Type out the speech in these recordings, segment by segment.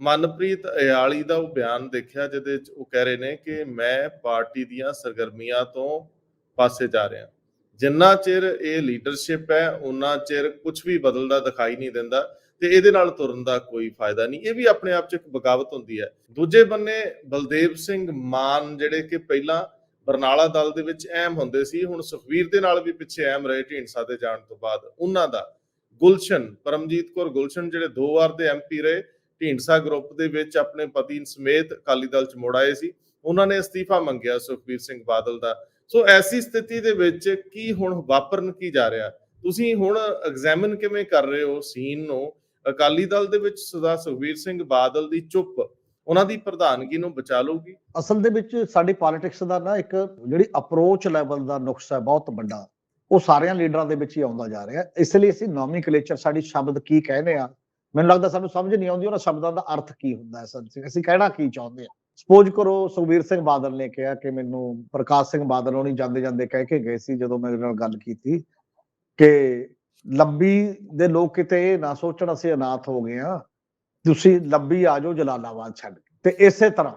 ਮਨਪ੍ਰੀਤ ਅਯਾਲੀ ਦਾ ਉਹ ਬਿਆਨ ਦੇਖਿਆ, ਜਿਹਦੇ ਵਿੱਚ ਉਹ ਕਹਿ ਰਹੇ ਨੇ ਕਿ ਮੈਂ ਪਾਰਟੀ ਦੀਆਂ ਸਰਗਰਮੀਆਂ ਤੋਂ ਪਾਸੇ ਜਾ ਰਿਹਾ। ਜਿੰਨਾ ਚਿਰ ਇਹ ਲੀਡਰਸ਼ਿਪ ਹੈ ਉਹਨਾਂ ਚਿਰ ਕੁਝ ਵੀ ਬਦਲਦਾ ਦਿਖਾਈ ਨਹੀਂ ਦਿੰਦਾ ਤੇ ਇਹਦੇ ਨਾਲ ਤੁਰਨ ਦਾ ਕੋਈ ਫਾਇਦਾ ਨਹੀਂ। ਇਹ ਵੀ ਆਪਣੇ ਆਪ 'ਚ ਇੱਕ ਬਗਾਵਤ ਹੁੰਦੀ ਹੈ। ਦੂਜੇ ਬੰਨੇ ਬਲਦੇਵ ਸਿੰਘ ਮਾਨ ਜਿਹੜੇ ਕਿ ਪਹਿਲਾਂ ਬਰਨਾਲਾ ਦਲ ਦੇ ਵਿੱਚ ਅਹਿਮ ਹੁੰਦੇ ਸੀ, ਹੁਣ ਸੁਖਵੀਰ ਦੇ ਨਾਲ ਵੀ ਪਿੱਛੇ ਅਹਿਮ ਰਹੇ ਢੀਂਡਸਾ ਦੇ ਜਾਣ ਤੋਂ ਬਾਅਦ। ਉਹਨਾਂ ਦਾ ਗੁਲਸ਼ਨ, ਪਰਮਜੀਤ ਕੌਰ ਗੁਲਸ਼ਨ ਜਿਹੜੇ ਦੋ ਵਾਰ ਦੇ ਐਮਪੀ ਰਹੇ ਢੀਂਡਸਾ ਗਰੁੱਪ ਦੇ ਵਿੱਚ ਆਪਣੇ ਪਤੀ ਸਮੇਤ ਅਕਾਲੀ ਦਲ ਚ ਮੁੜ ਆਏ ਸੀ। ਉਹਨਾਂ ਨੇ ਅਸਤੀਫਾ ਮੰਗਿਆ ਸੁਖਬੀਰ ਸਿੰਘ ਬਾਦਲ ਦਾ। ਸੋ ਐਸੀ ਸਥਿਤੀ ਦੇ ਵਿੱਚ ਕੀ ਹੁਣ ਵਾਪਰਨ ਕੀ ਜਾ ਰਿਹਾ? ਤੁਸੀਂ ਹੁਣ ਐਗਜ਼ਾਮਿਨ ਕਿਵੇਂ ਕਰ ਰਹੇ ਹੋ ਸੀਨ ਨੂੰ? ਅਕਾਲੀ ਦਲ ਦੇ ਵਿੱਚ ਸਦਾ ਸੁਖਬੀਰ ਸਿੰਘ ਬਾਦਲ ਦੀ ਚੁੱਪ, ਉਹਨਾਂ ਦੀ ਪ੍ਰਧਾਨਗੀ ਨੂੰ ਬਚਾ ਲਊਗੀ? ਅਸਲ ਦੇ ਵਿੱਚ ਸਾਡੀ ਪੋਲਿਟਿਕਸ ਦਾ ਨਾ ਇੱਕ ਜਿਹੜੀ ਅਪਰੋਚ ਲੈਵਲ ਦਾ ਨੁਕਸ ਹੈ ਬਹੁਤ ਵੱਡਾ। ਉਹ ਸਾਰਿਆਂ ਲੀਡਰਾਂ ਦੇ ਵਿੱਚ ਹੀ ਆਉਂਦਾ ਜਾ ਰਿਹਾ। ਇਸ ਲਈ ਅਸੀਂ ਨੋਮੀਕਲੇਚਰ ਸਾਡੀ ਸ਼ਬਦ ਕੀ ਕਹਿੰਦੇ ਆ ਮੈਨੂੰ ਲੱਗਦਾ ਸਾਨੂੰ ਸਮਝ ਨਹੀਂ ਆਉਂਦੀ ਉਹਨਾਂ ਸ਼ਬਦਾਂ ਦਾ ਅਰਥ ਕੀ ਹੁੰਦਾ ਹੈ ਅਸਲ ਅਸੀਂ ਕਹਿਣਾ ਕੀ ਚਾਹੁੰਦੇ ਆ ਸਪੋਜ਼ ਕਰੋ ਸੁਖਬੀਰ ਸਿੰਘ ਬਾਦਲ ਨੇ ਕਿਹਾ ਕਿ ਮੈਨੂੰ ਪ੍ਰਕਾਸ਼ ਸਿੰਘ ਬਾਦਲ ਹੋਣੀ ਜਾਂਦੇ ਜਾਂਦੇ ਕਹਿ ਕੇ ਗਏ ਸੀ ਜਦੋਂ ਮੇਰੇ ਨਾਲ ਗੱਲ ਕੀਤੀ ਕਿ ਲੰਬੀ ਦੇ ਲੋਕ ਕਿਤੇ ਇਹ ਨਾ ਸੋਚਣ ਅਸੀਂ ਅਨਾਥ ਹੋ ਗਏ ਆ ਤੁਸੀਂ ਲੰਬੀ ਆ ਜਾਓ, ਜਲਾਲਾਬਾਦ ਛੱਡ ਕੇ। ਤੇ ਇਸੇ ਤਰ੍ਹਾਂ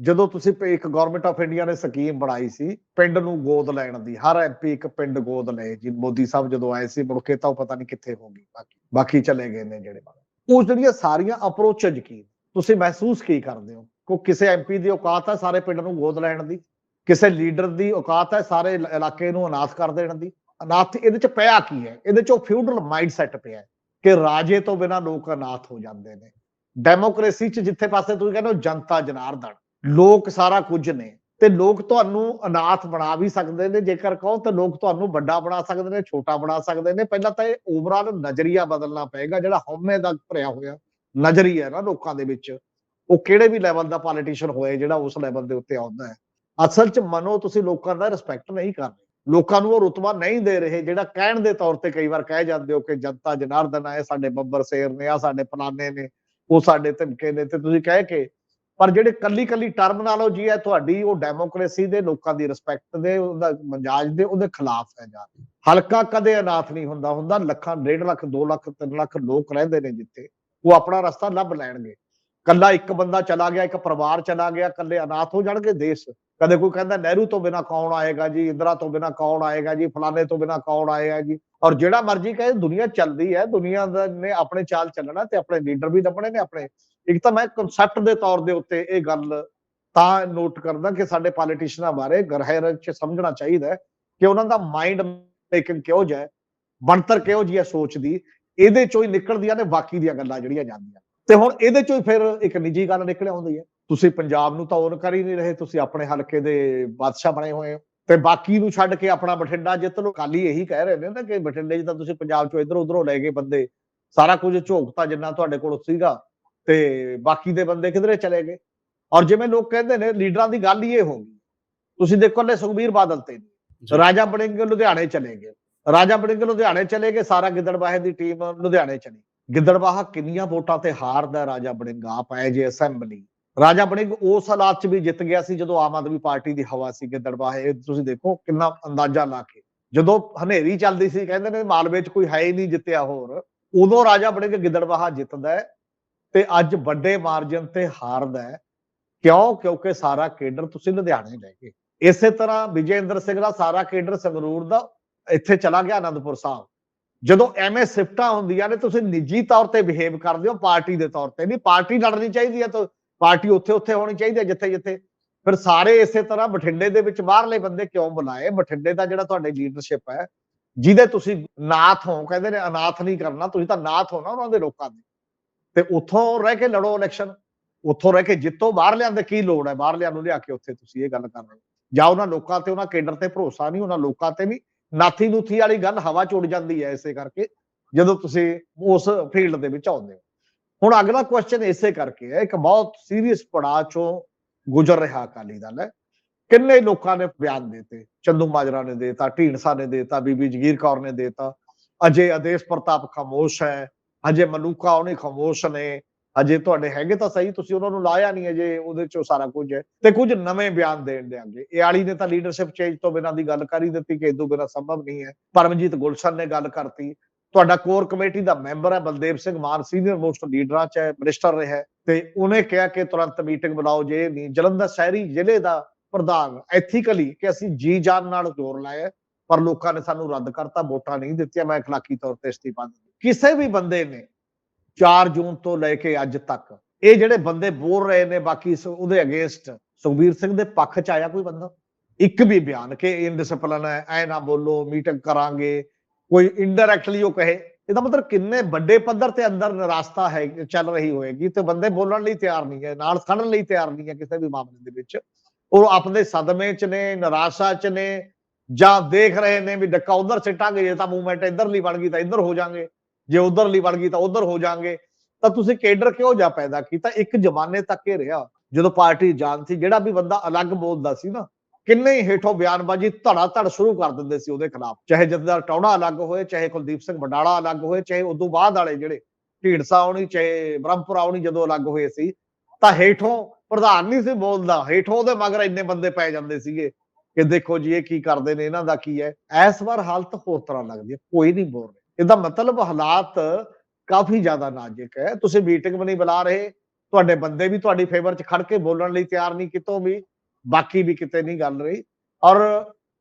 ਜਦੋਂ ਤੁਸੀਂ ਇੱਕ ਗਵਰਨਮੈਂਟ ਆਫ ਇੰਡੀਆ ਨੇ ਸਕੀਮ ਬਣਾਈ ਸੀ, ਪਿੰਡ ਨੂੰ ਗੋਦ ਲੈਣ ਦੀ, ਹਰ ਐਮਪੀ ਇੱਕ ਪਿੰਡ ਗੋਦ ਲਏ ਜੀ। ਮੋਦੀ ਸਾਹਿਬ ਜਦੋਂ ਆਏ ਸੀ, ਮੁੜ ਕੇ ਤਾਂ ਉਹ ਪਤਾ ਨਹੀਂ ਕਿੱਥੇ ਹੋ ਗਈ, ਬਾਕੀ ਬਾਕੀ ਚਲੇ ਗਏ ਨੇ ਜਿਹੜੇ ਉਹ ਜਿਹੜੀਆਂ ਸਾਰੀਆਂ ਅਪਰੋਚਜ ਕੀ ਤੁਸੀਂ ਮਹਿਸੂਸ ਕੀ ਕਰਦੇ ਹੋ? ਕੋ ਕਿਸੇ ਐਮਪੀ ਦੀ ਔਕਾਤ ਹੈ ਸਾਰੇ ਪਿੰਡ ਨੂੰ ਗੋਦ ਲੈਣ ਦੀ? ਕਿਸੇ ਲੀਡਰ ਦੀ ਔਕਾਤ ਹੈ ਸਾਰੇ ਇਲਾਕੇ ਨੂੰ ਅਨਾਥ ਕਰ ਦੇਣ ਦੀ? ਅਨਾਥ ਇਹਦੇ ਚ ਪਿਆ ਕੀ ਹੈ? ਇਹਦੇ ਚ ਉਹ ਫਿਊਡਲ ਮਾਈਂਡਸੈਟ ਪਿਆ ਕਿ ਰਾਜੇ ਤੋਂ ਬਿਨਾ ਲੋਕ ਅਨਾਥ ਹੋ ਜਾਂਦੇ ਨੇ। ਡੈਮੋਕ੍ਰੇਸੀ ਚ ਜਿੱਥੇ ਪਾਸੇ ਤੁਸੀਂ ਕਹਿੰਦੇ ਹੋ ਜਨਤਾ ਜਨਾਰਦਨ, ਲੋਕ ਸਾਰਾ ਕੁਝ ਨੇ। ਤੇ ਲੋਕ ਤੁਹਾਨੂੰ ਅਨਾਥ ਬਣਾ ਵੀ ਸਕਦੇ ਨੇ, ਜੇਕਰ ਕਹੋ ਤਾਂ ਲੋਕ ਤੁਹਾਨੂੰ ਵੱਡਾ ਬਣਾ ਸਕਦੇ ਨੇ, ਛੋਟਾ ਬਣਾ ਸਕਦੇ ਨੇ। ਪਹਿਲਾਂ ਤਾਂ ਇਹ ਓਵਰਆਲ ਨਜ਼ਰੀਆ ਬਦਲਣਾ ਪਏਗਾ, ਜਿਹੜਾ ਹਉਮੈ ਦਾ ਭਰਿਆ ਹੋਇਆ ਨਜ਼ਰੀਆ ਹੈ ਨਾ ਲੋਕਾਂ ਦੇ ਵਿੱਚ। ਉਹ ਕਿਹੜੇ ਵੀ ਲੈਵਲ ਦਾ ਪੋਲੀਟੀਸ਼ੀਅਨ ਹੋਏ, ਜਿਹੜਾ ਉਸ ਲੈਵਲ ਦੇ ਉੱਤੇ ਆਉਂਦਾ ਹੈ। ਅਸਲ 'ਚ ਮਨੋ ਤੁਸੀਂ ਲੋਕਾਂ ਦਾ ਰਿਸਪੈਕਟ ਨਹੀਂ ਕਰ ਰਹੇ। ਲੋਕਾਂ ਨੂੰ ਉਹ ਰੁਤਬਾ ਨਹੀਂ ਦੇ ਰਹੇ, ਜਿਹੜਾ ਕਹਿਣ ਦੇ ਤੌਰ ਤੇ ਕਈ ਵਾਰ ਕਹਿ ਜਾਂਦੇ ਹੋ ਕਿ ਜਨਤਾ ਜਨਾਰਦਨ ਆਏ, ਸਾਡੇ ਬੱਬਰ ਸ਼ੇਰ ਨੇ ਆ ਸਾਡੇ ਪਲਾਨੇ ਨੇ, ਉਹ ਸਾਡੇ ਧਮਕੇ ਨੇ। ਤੇ ਤੁਸੀਂ ਕਹਿ ਕੇ ਪਰ ਜਿਹੜੇ ਕੱਲੀ ਕੱਲੀ ਟਰਮੀਨੋਲੋਜੀ ਹੈ, ਤੁਹਾਡੀ ਉਹ ਡੈਮੋਕ੍ਰੇਸੀ ਦੇ, ਲੋਕਾਂ ਦੀ ਰਿਸਪੈਕਟ ਦੇ, ਉਹਦਾ ਮਜਾਜ ਦੇ, ਉਹਦੇ ਖਿਲਾਫ ਹੈ ਜਾ ਹਲਕਾ ਕਦੇ ਅਨਾਥ ਨਹੀਂ ਹੁੰਦਾ ਹੁੰਦਾ ਲੱਖਾਂ, ਡੇਢ ਲੱਖ 2 ਲੱਖ 3 ਲੱਖ ਲੋਕ ਰਹਿੰਦੇ ਨੇ ਜਿੱਥੇ। ਉਹ ਆਪਣਾ ਰਸਤਾ ਲੱਭ ਲੈਣਗੇ। ਕੱਲਾ ਇੱਕ ਬੰਦਾ ਚਲਾ ਗਿਆ, ਇੱਕ ਪਰਿਵਾਰ ਚਲਾ ਗਿਆ ਕੱਲੇ ਅਨਾਥ ਹੋ ਜਾਣਗੇ ਦੇਸ਼। ਕਦੇ ਕੋਈ ਕਹਿੰਦਾ, ਨਹਿਰੂ ਤੋਂ ਬਿਨਾ ਕੌਣ ਆਏਗਾ ਜੀ, ਇੰਦਰਾ ਤੋਂ ਬਿਨਾ ਕੌਣ ਆਏਗਾ ਜੀ, ਫਲਾਣੇ ਤੋਂ ਬਿਨਾ ਕੌਣ ਆਏਗਾ ਜੀ? ਔਰ ਜਿਹੜਾ ਮਰਜ਼ੀ ਕਹੇ, ਦੁਨੀਆ ਚੱਲਦੀ ਹੈ, ਦੁਨੀਆ ਦਾ ਨੇ ਆਪਣੇ ਚਾਲ ਚੱਲਣਾ ਤੇ ਆਪਣੇ ਲੀਡਰ ਵੀ ਲੱਭਣੇ ਨੇ, ਆਪਣੇ ਇੱਕ ਤਾਂ ਮੈਂ ਕਨਸੈਪਟ ਦੇ ਤੌਰ ਦੇ ਉੱਤੇ ਇਹ ਗੱਲ ਤਾਂ ਨੋਟ ਕਰਦਾ ਕਿ ਸਾਡੇ ਪੋਲੀਟੀਸ਼ੀਅਨਾਂ ਬਾਰੇ ਗਹਿਰਾਈ ਚ ਸਮਝਣਾ ਚਾਹੀਦਾ ਕਿ ਉਹਨਾਂ ਦਾ ਮਾਈਂਡ ਮੇਕਿੰਗ ਕਿਹੋ ਜਿਹਾ ਬਣਤਰ ਕਿਹੋ ਜਿਹੀ ਹੈ ਸੋਚ ਦੀ, ਇਹਦੇ ਚੋਂ ਹੀ ਨਿਕਲਦੀਆਂ ਨੇ ਬਾਕੀ ਦੀਆਂ ਗੱਲਾਂ ਜਿਹੜੀਆਂ ਜਾਂਦੀਆਂ। ਤੇ ਹੁਣ ਇਹਦੇ ਚੋਂ ਹੀ ਫਿਰ ਇੱਕ ਨਿੱਜੀ ਗੱਲ ਨਿਕਲ ਆਉਂਦੀ ਹੈ। ਤੁਸੀਂ ਪੰਜਾਬ ਨੂੰ ਤਾਂ ਔਨ ਕਰ ਹੀ ਨਹੀਂ ਰਹੇ, ਤੁਸੀਂ ਆਪਣੇ ਹਲਕੇ ਦੇ ਬਾਦਸ਼ਾਹ ਬਣੇ ਹੋਏ ਹੋ। ਤੇ ਬਾਕੀ ਨੂੰ ਛੱਡ ਕੇ ਆਪਣਾ ਬਠਿੰਡਾ ਜਿੱਤ ਲੋ ਕਾਲੀ ਇਹੀ ਕਹਿ ਰਹੇ ਨੇ ਨਾ ਕਿ ਬਠਿੰਡੇ 'ਚ ਤਾਂ ਤੁਸੀਂ ਪੰਜਾਬ 'ਚੋਂ ਇਧਰ ਉਧਰੋਂ ਲੈ ਗਏ ਬੰਦੇ। ਸਾਰਾ ਕੁਝ ਝੋਕਤਾ ਜਿੰਨਾ ਤੁਹਾਡੇ ਕੋਲ ਸੀਗਾ। ਤੇ ਬਾਕੀ ਦੇ ਬੰਦੇ ਕਿਧਰੇ ਚਲੇ ਗਏ। ਔਰ ਜਿਵੇਂ ਲੋਕ ਕਹਿੰਦੇ ਨੇ ਲੀਡਰਾਂ ਦੀ ਗੱਲ ਹੀ ਇਹ ਹੋ ਗਈ। ਤੁਸੀਂ ਦੇਖੋ ਲੈ ਸੁਖਬੀਰ ਬਾਦਲ ਤੇ ਰਾਜਾ ਬੜਿੰਗ ਲੁਧਿਆਣੇ ਚਲੇ ਗਏ। ਰਾਜਾ ਬੜਿੰਗ ਲੁਧਿਆਣੇ ਚਲੇ ਗਏ ਸਾਰਾ ਗਿੱਦੜਬਾਹੇ ਦੀ ਟੀਮ ਲੁਧਿਆਣੇ ਚਲੀ। ਗਿੱਦੜਬਾਹਾ ਕਿੰਨੀਆਂ ਵੋਟਾਂ ਤੇ ਹਾਰਦਾ ਰਾਜਾ ਬੜਿੰਗ ਆਪ ਆਏ ਜੇ ਅਸੈਂਬਲੀ। ਰਾਜਾ ਬੜਿੰਗ ਉਸ ਹਾਲਾਤ 'ਚ ਵੀ ਜਿੱਤ ਗਿਆ ਸੀ ਜਦੋਂ ਆਮ ਆਦਮੀ ਪਾਰਟੀ ਦੀ ਹਵਾ ਸੀ ਗਿੱਦੜਬਾਹੇ। ਇਹ ਤੁਸੀਂ ਦੇਖੋ ਕਿੰਨਾ ਅੰਦਾਜ਼ਾ ਲਾ ਕੇ। ਜਦੋਂ ਹਨੇਰੀ ਚੱਲਦੀ ਸੀ ਕਹਿੰਦੇ ਨੇ ਮਾਲਵੇ 'ਚ ਕੋਈ ਹੈ ਹੀ ਨਹੀਂ ਜਿੱਤਿਆ ਹੋਰ। ਉਦੋਂ ਰਾਜਾ ਬੜਿੰਗ ਗਿੱਦੜਬਾਹਾ ਜਿੱਤਦਾ ਹੈ। ਤੇ ਅੱਜ ਵੱਡੇ ਮਾਰਜਨ ਤੇ ਹਾਰਦਾ ਹੈ। ਕਿਉਂ? ਕਿਉਂਕਿ ਸਾਰਾ ਕੇਡਰ ਤੁਸੀਂ ਲੁਧਿਆਣੇ ਲੈ ਗਏ। ਇਸੇ ਤਰ੍ਹਾਂ ਵਿਜੇਂਦਰ ਸਿੰਘ ਦਾ ਸਾਰਾ ਕੇਡਰ ਸੰਗਰੂਰ ਦਾ ਇੱਥੇ ਚਲਾ ਗਿਆ ਆਨੰਦਪੁਰ ਸਾਹਿਬ। ਜਦੋਂ ਐਵੇਂ ਸਿਫਟਾਂ ਹੁੰਦੀਆਂ ਨੇ, ਤੁਸੀਂ ਨਿੱਜੀ ਤੌਰ ਤੇ ਬਿਹੇਵ ਕਰਦੇ ਹੋ, ਪਾਰਟੀ ਦੇ ਤੌਰ ਤੇ ਨਹੀਂ। ਪਾਰਟੀ ਲੜਨੀ ਚਾਹੀਦੀ ਹੈ ਤਾਂ ਪਾਰਟੀ ਉੱਥੇ ਉੱਥੇ ਹੋਣੀ ਚਾਹੀਦੀ ਹੈ ਜਿੱਥੇ ਜਿੱਥੇ ਫਿਰ ਸਾਰੇ ਇਸੇ ਤਰ੍ਹਾਂ ਬਠਿੰਡੇ ਦੇ ਵਿੱਚ ਬਾਹਰਲੇ ਬੰਦੇ ਕਿਉਂ ਬੁਲਾਏ? ਬਠਿੰਡੇ ਦਾ ਜਿਹੜਾ ਤੁਹਾਡੇ ਲੀਡਰਸ਼ਿਪ ਹੈ, ਜਿਹਦੇ ਤੁਸੀਂ ਨਾਥ ਹੋ, ਕਹਿੰਦੇ ਨੇ ਅਨਾਥ ਨਹੀਂ ਕਰਨਾ, ਤੁਸੀਂ ਤਾਂ ਨਾਥ ਹੋ ਨਾ ਉਹਨਾਂ ਦੇ ਲੋਕਾਂ ਦੇ। ਤੇ ਉੱਥੋਂ ਰਹਿ ਕੇ ਲੜੋ ਇਲੈਕਸ਼ਨ ਉੱਥੋਂ ਰਹਿ ਕੇ ਜਿੱਤੋ, ਬਾਹਰਲਿਆਂ ਦੇ ਕੀ ਲੋੜ ਹੈ? ਬਾਹਰਲਿਆਂ ਨੂੰ ਲਿਆ ਕੇ ਉੱਥੇ ਤੁਸੀਂ ਇਹ ਗੱਲ ਕਰ ਰਹੇ ਹੋ। ਜਾਂ ਉਹਨਾਂ ਲੋਕਾਂ ਤੇ, ਉਹਨਾਂ ਕੇਡਰ ਤੇ ਭਰੋਸਾ ਨਹੀਂ, ਉਹਨਾਂ ਲੋਕਾਂ ਤੇ ਵੀ ਨਾਥੀ ਨੂਥੀ ਵਾਲੀ ਗੱਲ ਹਵਾ ਚ ਉੱਡ ਜਾਂਦੀ ਹੈ ਇਸੇ ਕਰਕੇ, ਜਦੋਂ ਤੁਸੀਂ ਉਸ ਫੀਲਡ ਦੇ ਵਿੱਚ ਆਉਂਦੇ ਹੋ। ਹੁਣ ਅਗਲਾ ਕੁਐਸਚਨ ਇਸੇ ਕਰਕੇ ਹੈ, ਇੱਕ ਬਹੁਤ ਸੀਰੀਅਸ ਪੜਾਅ ਚੋਂ ਗੁਜ਼ਰ ਰਿਹਾ ਅਕਾਲੀ ਦਲ ਹੈ। ਕਿੰਨੇ ਲੋਕਾਂ ਨੇ ਬਿਆਨ ਦਿੱਤੇ? ਚੰਦੂ ਮਾਜਰਾ ਨੇ ਦੇਤਾ, ਢੀਂਡਸਾ ਨੇ ਦੇਤਾ, ਬੀਬੀ ਜਗੀਰ ਕੌਰ ਨੇ ਦੇਤਾ। ਅਜੇ ਆਦੇਸ਼ ਪ੍ਰਤਾਪ ਖਾਮੋਸ਼ ਹੈ। ਹਜੇ ਮਲੂਕਾ ਉਹਨੇ ਖਾਮੋਸ਼ ਨੇ ਹਜੇ ਤੁਹਾਡੇ ਹੈਗੇ ਤਾਂ ਸਹੀ, ਤੁਸੀਂ ਉਹਨਾਂ ਨੂੰ ਲਾਇਆ ਨਹੀਂ ਅਜੇ, ਉਹਦੇ ਚੋਂ ਸਾਰਾ ਕੁਝ ਹੈ। ਤੇ ਕੁਝ ਨਵੇਂ ਬਿਆਨ ਦੇਣ ਦੇ ਅੱਗੇ ਇਹ ਵਾਲੀ ਨੇ ਤਾਂ ਲੀਡਰਸ਼ਿਪ ਚੇਂਜ ਤੋਂ ਬਿਨਾਂ ਦੀ ਗੱਲ ਕਰ ਹੀ ਦਿੱਤੀ ਕਿ ਇਦੋਂ ਬਿਨਾਂ ਸੰਭਵ ਨਹੀਂ ਹੈ। ਪਰਮਜੀਤ ਗੁਲਸਰ ਨੇ ਗੱਲ ਕਰਤੀ। ਤੁਹਾਡਾ ਕੋਰ ਕਮੇਟੀ ਦਾ ਮੈਂਬਰ ਹੈ, ਬਲਦੇਵ ਸਿੰਘ ਮਾਨ ਸੀਨੀਅਰ ਮੋਸਟ ਲੀਡਰਾਂ ਚ ਹੈ ਮਿਨਿਸਟਰ ਰਿਹਾ ਤੇ ਉਹਨੇ ਕਿਹਾ ਕਿ ਤੁਰੰਤ ਮੀਟਿੰਗ ਬੁਲਾਓ, ਜੇ ਨਹੀਂ, ਜਲੰਧਰ ਸ਼ਹਿਰੀ ਜ਼ਿਲ੍ਹੇ ਦਾ ਪ੍ਰਧਾਨ ਐਥੀਕਲੀ ਕਿ ਅਸੀਂ ਜੀ ਜਾਨ ਨਾਲ ਜ਼ੋਰ ਲਾਇਆ, ਪਰ ਲੋਕਾਂ ਨੇ ਸਾਨੂੰ ਰੱਦ ਕਰਤਾ, ਵੋਟਾਂ ਨਹੀਂ ਦਿੱਤੀਆਂ, ਮੈਂ ਅਖਲਾਕੀ ਤੌਰ ਤੇ ਇਸਤੀਫਾ ਕਿਸੇ ਵੀ ਬੰਦੇ ਨੇ 4 ਜੂਨ ਤੋਂ ਲੈ ਕੇ ਅੱਜ ਤੱਕ ਇਹ ਜਿਹੜੇ ਬੰਦੇ ਬੋਲ ਰਹੇ ਨੇ, ਬਾਕੀ ਉਹਦੇ ਅਗੇਂਸਟ ਸੁਖਬੀਰ ਸਿੰਘ ਦੇ ਪੱਖ ਚ ਆਇਆ ਕੋਈ ਬੰਦਾ? ਇੱਕ ਵੀ ਬਿਆਨ ਕਿ ਇਨਡਿਸਪਲਿਨ ਹੈ, ਐ ਨਾ ਬੋਲੋ ਮੀਟਿੰਗ ਕਰਾਂਗੇ, ਕੋਈ ਇਨਡਾਇਰੈਕਟਲੀ ਉਹ ਕਹੇ। ਇਹਦਾ ਮਤਲਬ ਕਿੰਨੇ ਵੱਡੇ ਪੱਧਰ ਤੇ ਅੰਦਰ ਨਿਰਾਸਤਾ ਹੈ, ਚੱਲ ਰਹੀ ਹੋਏਗੀ ਤੇ ਬੰਦੇ ਬੋਲਣ ਲਈ ਤਿਆਰ ਨਹੀਂ ਹੈ, ਨਾਲ ਖੜਨ ਲਈ ਤਿਆਰ ਨਹੀਂ ਹੈ ਕਿਸੇ ਵੀ ਮਾਮਲੇ ਦੇ ਵਿੱਚ। ਉਹ ਆਪਣੇ ਸਦਮੇ ਚ ਨੇ, ਨਿਰਾਸ਼ਾ ਚ ਨੇ, ਜਾਂ ਦੇਖ ਰਹੇ ਨੇ ਵੀ ਡੱਕਾ ਉਧਰ ਸਿੱਟਾਂਗੇ, ਜੇ ਤਾਂ ਮੂਵਮੈਂਟ ਇਧਰਲੀ ਬਣ ਗਈ ਤਾਂ ਇੱਧਰ ਹੋ ਜਾਾਂਗੇ। ਜੇ ਉਧਰਲੀ ਬਣ ਗਈ ਤਾਂ ਉਧਰ ਹੋ ਜਾਾਂਗੇ ਤਾਂ ਤੁਸੀਂ ਕੇਡਰ ਕਿਉਂ ਜਾ ਪੈਦਾ ਕੀਤਾ? ਇੱਕ ਜ਼ਮਾਨੇ ਤੱਕ ਇਹ ਰਿਹਾ, ਜਦੋਂ ਪਾਰਟੀ ਜਾਣ ਸੀ, ਜਿਹੜਾ ਵੀ ਬੰਦਾ ਅਲੱਗ ਬੋਲਦਾ ਸੀ ਨਾ, ਕਿੰਨੇ ਹੀ ਹੇਠੋਂ ਬਿਆਨਬਾਜ਼ੀ ਧੜਾ ਧੜ ਸ਼ੁਰੂ ਕਰ ਦਿੰਦੇ ਸੀ ਉਹਦੇ ਖਿਲਾਫ। ਚਾਹੇ ਜਥੇਦਾਰ ਟੌੜਾ ਅਲੱਗ ਹੋਏ, ਚਾਹੇ ਕੁਲਦੀਪ ਸਿੰਘ ਬਡਾਲਾ ਅਲੱਗ ਹੋਏ, ਚਾਹੇ ਉਦੋਂ ਬਾਅਦ ਵਾਲੇ ਜਿਹੜੇ ਢੀਂਡਸਾ ਆਉਣੀ, ਚਾਹੇ ਬ੍ਰਹਮਪੁਰਾ ਆਉਣੀ ਜਦੋਂ ਅਲੱਗ ਹੋਏ ਸੀ, ਤਾਂ ਹੇਠੋਂ ਪ੍ਰਧਾਨ ਨਹੀਂ ਸੀ ਬੋਲਦਾ। ਹੇਠੋਂ ਉਹਦੇ ਮਗਰ ਇੰਨੇ ਬੰਦੇ ਪੈ ਜਾਂਦੇ ਸੀਗੇ ਕਿ ਦੇਖੋ ਜੀ, ਇਹ ਕੀ ਕਰਦੇ ਨੇ, ਇਹਨਾਂ ਦਾ ਕੀ ਹੈ? ਇਸ ਵਾਰ ਹਾਲਤ ਹੋਰ ਤਰ੍ਹਾਂ ਲੱਗਦੀ ਹੈ। ਕੋਈ ਨਹੀਂ ਬੋਲ ਰਿਹਾ। ਇਹਦਾ ਮਤਲਬ ਹਾਲਾਤ ਕਾਫੀ ਜ਼ਿਆਦਾ ਨਾਜ਼ੁਕ ਹੈ। ਤੁਸੀਂ ਮੀਟਿੰਗ ਵੀ ਨਹੀਂ ਬੁਲਾ ਰਹੇ, ਤੁਹਾਡੇ ਬੰਦੇ ਵੀ ਤੁਹਾਡੀ ਫੇਵਰ 'ਚ ਖੜ ਕੇ ਬੋਲਣ ਲਈ ਤਿਆਰ ਨਹੀਂ, ਕਿਤੋਂ ਵੀ, ਬਾਕੀ ਵੀ ਕਿਤੇ ਨਹੀਂ ਗੱਲ ਰਹੀ। ਔਰ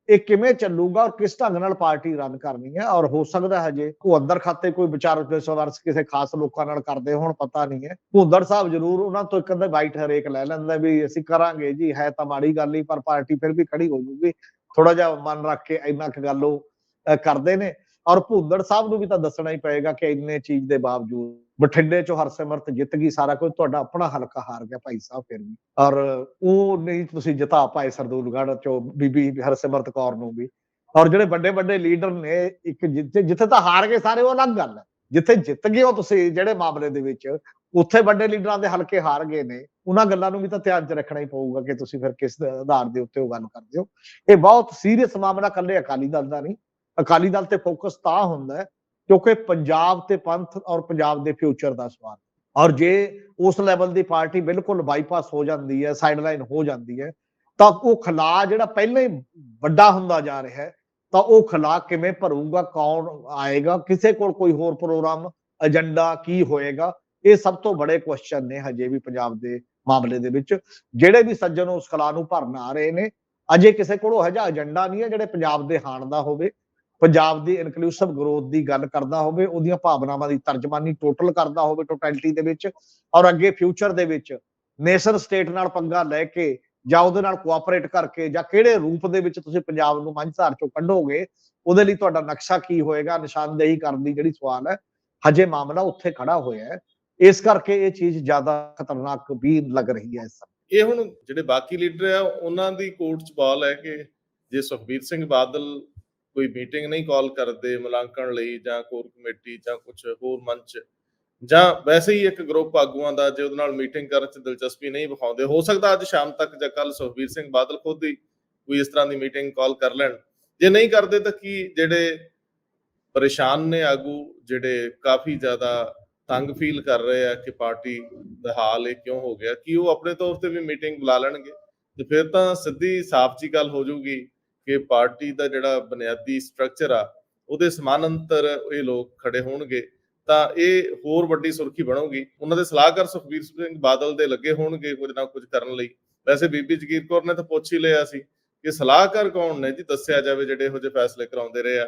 ਇਹ ਕਿਵੇਂ ਚੱਲੂਗਾ ਔਰ ਕਿਸ ਢੰਗ ਨਾਲ ਪਾਰਟੀ ਰਨ ਕਰਨੀ ਹੈ? ਔਰ ਹੋ ਸਕਦਾ ਹੈ ਜੇ ਉਹ ਖਾਤੇ ਕੋਈ ਵਿਚਾਰ ਵਿਸ਼ਵਾਸ ਕਿਸੇ ਖਾਸ ਲੋਕਾਂ ਨਾਲ ਕਰਦੇ ਹੋਣ, ਪਤਾ ਨਹੀਂ ਹੈ। ਭੁੰਦੜ ਸਾਹਿਬ ਜ਼ਰੂਰ ਉਹਨਾਂ ਤੋਂ ਇੱਕ ਅੱਧਾ ਵਾਈਟ ਹਰੇਕ ਲੈ ਲੈਂਦਾ ਵੀ ਅਸੀਂ ਕਰਾਂਗੇ ਜੀ, ਹੈ ਤਾਂ ਮਾੜੀ ਗੱਲ ਹੀ ਪਰ ਪਾਰਟੀ ਫਿਰ ਵੀ ਖੜੀ ਹੋ ਜੂਗੀ। ਥੋੜਾ ਜਿਹਾ ਮਨ ਰੱਖ ਕੇ ਇੰਨਾ ਕੁ ਗੱਲ ਉਹ ਕਰਦੇ ਨੇ। ਔਰ ਭੁੰਦੜ ਸਾਹਿਬ ਨੂੰ ਵੀ ਤਾਂ ਦੱਸਣਾ ਹੀ ਪਏਗਾ ਕਿ ਇੰਨੇ ਚੀਜ਼ ਦੇ ਬਾਵਜੂਦ ਬਠਿੰਡੇ ਚੋਂ ਹਰਸਿਮਰਤ ਜਿੱਤ ਗਈ, ਸਾਰਾ ਕੁਝ ਤੁਹਾਡਾ ਆਪਣਾ ਹਲਕਾ ਹਾਰ ਗਿਆ ਭਾਈ ਸਾਹਿਬ ਫਿਰ ਵੀ। ਔਰ ਉਹ ਨਹੀਂ ਤੁਸੀਂ ਜਿਤਾ ਪਾਏ ਸਰਦੂਲਗੜ੍ਹ ਚੋਂ ਬੀਬੀ ਹਰਸਿਮਰਤ ਕੌਰ ਨੂੰ ਵੀ। ਔਰ ਜਿਹੜੇ ਵੱਡੇ ਵੱਡੇ ਲੀਡਰ ਨੇ, ਇੱਕ ਜਿੱਥੇ ਜਿੱਥੇ ਤਾਂ ਹਾਰ ਗਏ ਸਾਰੇ, ਉਹ ਅਲੱਗ ਗੱਲ ਹੈ। ਜਿੱਥੇ ਜਿੱਤ ਗਏ ਹੋ ਤੁਸੀਂ ਜਿਹੜੇ ਮਾਮਲੇ ਦੇ ਵਿੱਚ, ਉੱਥੇ ਵੱਡੇ ਲੀਡਰਾਂ ਦੇ ਹਲਕੇ ਹਾਰ ਗਏ ਨੇ, ਉਹਨਾਂ ਗੱਲਾਂ ਨੂੰ ਵੀ ਤਾਂ ਧਿਆਨ 'ਚ ਰੱਖਣਾ ਹੀ ਪਊਗਾ ਕਿ ਤੁਸੀਂ ਫਿਰ ਕਿਸ ਆਧਾਰ ਦੇ ਉੱਤੇ ਉਹ ਗੱਲ ਕਰਦੇ ਹੋ। ਇਹ ਬਹੁਤ ਸੀਰੀਅਸ ਮਾਮਲਾ ਕੱਲੇ ਅਕਾਲੀ ਦਲ ਦਾ ਨਹੀਂ। ਅਕਾਲੀ ਦਲ ਤੇ ਫੋਕਸ ਤਾਂ ਹੁੰਦਾ ਹੈ ਕਿਉਂਕਿ ਪੰਜਾਬ ਤੇ ਪੰਥ ਔਰ ਪੰਜਾਬ ਦੇ ਫਿਊਚਰ ਦਾ ਸਵਾਲ। ਔਰ ਜੇ ਉਸ ਲੈਵਲ ਦੀ ਪਾਰਟੀ ਬਿਲਕੁਲ ਬਾਈਪਾਸ ਹੋ ਜਾਂਦੀ ਹੈ ਸਾਈਡਲਾਈਨ ਹੋ ਜਾਂਦੀ ਹੈ, ਤਾਂ ਉਹ ਖਲਾ ਜਿਹੜਾ ਪਹਿਲਾਂ ਹੀ ਵੱਡਾ ਹੁੰਦਾ ਜਾ ਰਿਹਾ ਹੈ, ਤਾਂ ਉਹ ਖਲਾ ਕਿਵੇਂ ਭਰੂਗਾ, ਕੌਣ ਆਏਗਾ, ਕਿਸੇ ਕੋਲ ਕੋਈ ਹੋਰ ਪ੍ਰੋਗਰਾਮ ਏਜੰਡਾ ਕੀ ਹੋਏਗਾ, ਇਹ ਸਭ ਤੋਂ ਬੜੇ ਕੁਐਸਚਨ ਨੇ ਹਜੇ ਵੀ ਪੰਜਾਬ ਦੇ ਮਾਮਲੇ ਦੇ ਵਿੱਚ। ਜਿਹੜੇ ਵੀ ਸੱਜਣ ਉਸ ਖਲਾ ਨੂੰ ਭਰਨ ਆ ਰਹੇ ਨੇ, ਅਜੇ ਕਿਸੇ ਕੋਲ ਉਹ ਜਿਹਾ ਏਜੰਡਾ ਨਹੀਂ ਹੈ ਜਿਹੜੇ ਪੰਜਾਬ ਦੇ ਹਾਣ ਦਾ ਹੋਵੇ। ਪੰਜਾਬ ਦੀ ਇਨਕਲੂਸਿਵ ਗਰੋਥ ਦੀ ਗੱਲ ਕਰਦਾ ਹੋਵੇ, ਉਹਦੀਆਂ ਭਾਵਨਾਵਾਂ ਦੀ ਤਰਜਮਾਨੀ ਟੋਟਲ ਕਰਦਾ ਹੋਵੇ ਟੋਟੈਲਿਟੀ ਦੇ ਵਿੱਚ ਔਰ ਅੱਗੇ ਫਿਊਚਰ ਦੇ ਵਿੱਚ ਨੇਸ਼ਨ ਸਟੇਟ ਨਾਲ ਪੰਗਾ ਲੈ ਕੇ ਜਾਂ ਉਹਦੇ ਨਾਲ ਕੋਆਪਰੇਟ ਕਰਕੇ ਜਾਂ ਕਿਹੜੇ ਰੂਪ ਦੇ ਵਿੱਚ ਤੁਸੀਂ ਪੰਜਾਬ ਨੂੰ ਮੰਝਧਾਰ ਚੋਂ ਕੱਢੋਗੇ, ਉਹਦੇ ਲਈ ਤੁਹਾਡਾ ਨਕਸ਼ਾ ਕੀ ਹੋਏਗਾ, ਨਿਸ਼ਾਨਦੇਹੀ ਕਰਨ ਦੀ ਜਿਹੜੀ ਸਵਾਲ ਹੈ, ਹਜੇ ਮਾਮਲਾ ਉੱਥੇ ਖੜਾ ਹੋਇਆ ਹੈ। ਇਸ ਕਰਕੇ ਇਹ ਚੀਜ਼ ਜ਼ਿਆਦਾ ਖਤਰਨਾਕ ਵੀ ਲੱਗ ਰਹੀ ਹੈ ਇਸ ਸਮੇਂ। ਇਹ ਹੁਣ ਜਿਹੜੇ ਬਾਕੀ ਲੀਡਰ ਆ, ਉਹਨਾਂ ਦੀ ਕੋਰਟ 'ਚ ਬਾਲ ਹੈ ਕਿ ਜੇ ਸੁਖਬੀਰ ਸਿੰਘ ਬਾਦਲ ਕੋਈ ਮੀਟਿੰਗ ਨਹੀਂ ਕਾਲ ਕਰਦੇ ਮੁਲਾਂਕਣ ਲਈ ਜਾਂ ਕੋਰ ਕਮੇਟੀ ਜਾਂ ਕੁਝ ਹੋਰ ਮੰਚ। ਜਾਂ ਵੈਸੇ ਹੀ ਇੱਕ ਗਰੁੱਪ ਆਗੂਆਂ ਦਾ ਜੇ ਉਹਦੇ ਨਾਲ ਮੀਟਿੰਗ ਕਰਨ 'ਚ ਦਿਲਚਸਪੀ ਨਹੀਂ ਵਿਖਾਉਂਦੇ, ਹੋ ਸਕਦਾ ਅੱਜ ਸ਼ਾਮ ਤੱਕ ਜਾਂ ਕੱਲ ਸੁਖਬੀਰ ਸਿੰਘ ਬਾਦਲ ਖੁਦ ਹੀ ਕੋਈ ਇਸ ਤਰ੍ਹਾਂ ਦੀ ਮੀਟਿੰਗ ਕਾਲ ਕਰ ਲੈਣ। ਜੇ ਨਹੀਂ ਕਰਦੇ ਤਾਂ ਕੀ ਜਿਹੜੇ ਪਰੇਸ਼ਾਨ ਨੇ ਆਗੂ, ਜਿਹੜੇ ਕਾਫੀ ਜ਼ਿਆਦਾ ਤੰਗ ਫੀਲ ਕਰ ਰਹੇ ਆ ਕਿ ਪਾਰਟੀ ਦਾ ਹਾਲ ਇਹ ਕਿਉਂ ਹੋ ਗਿਆ, ਕਿ ਉਹ ਆਪਣੇ ਤੌਰ ਤੇ ਵੀ ਮੀਟਿੰਗ ਬੁਲਾ ਲੈਣਗੇ? ਤੇ ਫਿਰ ਤਾਂ ਸਿੱਧੀ ਸਾਫ਼ ਜੀ ਗੱਲ ਹੋ ਜਾਊਗੀ ਕਿ ਪਾਰਟੀ ਦਾ ਜਿਹੜਾ ਬੁਨਿਆਦੀ ਸਟਰਕਚਰ ਆ, ਉਹਦੇ ਸਮਾਨਾਂਤਰ ਇਹ ਲੋਕ ਖੜੇ ਹੋਣਗੇ, ਤਾਂ ਇਹ ਹੋਰ ਵੱਡੀ ਸੁਰਖੀ ਬਣੂਗੀ। ਉਹਨਾਂ ਦੇ ਸਲਾਹਕਾਰ ਸੁਖਬੀਰ ਸਿੰਘ ਬਾਦਲ ਦੇ ਲੱਗੇ ਹੋਣਗੇ ਕੁਝ ਨਾ ਕੁਝ ਕਰਨ ਲਈ। ਵੈਸੇ ਬੀਬੀ ਜਗੀਰ ਕੌਰ ਨੇ ਤਾਂ ਪੁੱਛ ਹੀ ਲਿਆ ਸੀ ਕਿ ਸਲਾਹਕਾਰ ਕੌਣ ਨੇ ਜੀ? ਦੱਸਿਆ ਜਾਵੇ ਜਿਹੜੇ ਇਹੋ ਜਿਹੇ ਫੈਸਲੇ ਕਰਾਉਂਦੇ ਰਹੇ ਆ।